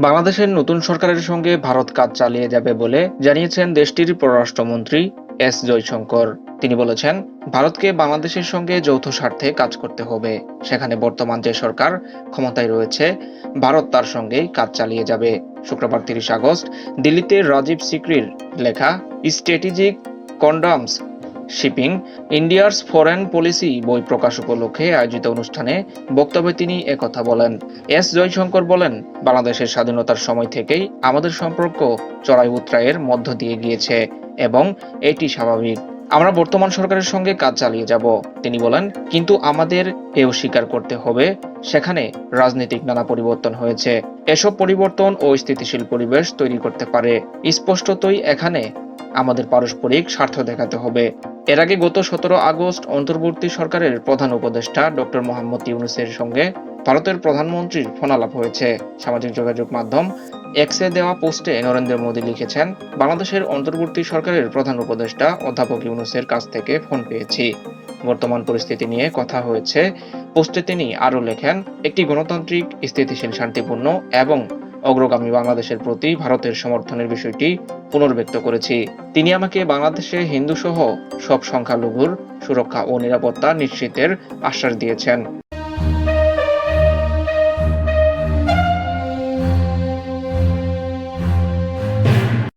বাংলাদেশের নতুন সরকারের সঙ্গে ভারত কাজ চালিয়ে যাবে বলে জানিয়েছেন দেশটির পররাষ্ট্রমন্ত্রী এস জয়শঙ্কর। তিনি বলেছেন, ভারতকে বাংলাদেশের সঙ্গে যৌথ স্বার্থে কাজ করতে হবে। সেখানে বর্তমান যে সরকার ক্ষমতায় রয়েছে, ভারত তার সঙ্গেই কাজ চালিয়ে যাবে। শুক্রবার তিরিশ আগস্ট দিল্লিতে রাজীব সিকরির লেখা, strategic conundrums shaping, India's foreign policy বই প্রকাশ উপলক্ষে আয়োজিত অনুষ্ঠানে বক্তব্যে তিনি একথা বলেন। এস জয়শঙ্কর বলেন, বাংলাদেশের স্বাধীনতার সময় থেকেই আমাদের সম্পর্ক চড়াই উত্রায়ের মধ্য দিয়ে গিয়েছে এবং এটি স্বাভাবিক। আমরা বর্তমান সরকারের সঙ্গে কাজ চালিয়ে যাব, তিনি বলেন, কিন্তু আমাদের এও স্বীকার করতে হবে, সেখানে রাজনৈতিক নানা পরিবর্তন হয়েছে। এসব পরিবর্তন ও স্থিতিশীল পরিবেশ তৈরি করতে পারে। স্পষ্টতই এখানে আমাদের পারস্পরিক স্বার্থ দেখাতে হবে। এর আগে গত সতেরো আগস্ট অন্তর্বর্তী সরকারের প্রধান উপদেষ্টা ডক্টর মোহাম্মদ ইউনুসের সঙ্গে ভারতের প্রধানমন্ত্রীর ফোনালাপ হয়েছে। সামাজিক যোগাযোগ মাধ্যম এক্সে দেওয়া পোস্টে নরেন্দ্র মোদী লিখেছেন, বাংলাদেশের অন্তর্বর্তী সরকারের প্রধান উপদেষ্টা অধ্যাপক ইউনুসের কাছ থেকে ফোন পেয়েছি। বর্তমান পরিস্থিতি নিয়ে কথা হয়েছে। পোস্টে তিনি আরও লেখেন, একটি গণতান্ত্রিক, স্থিতিশীল, শান্তিপূর্ণ এবং অগ্রগামী বাংলাদেশের প্রতি ভারতের সমর্থনের বিষয়টি পুনর্ব্যক্ত করেছি। তিনি আমাকে বাংলাদেশে হিন্দু সহ সব সংখ্যালঘুর সুরক্ষা ও নিরাপত্তা নিশ্চিতের আশ্বাস দিয়েছেন।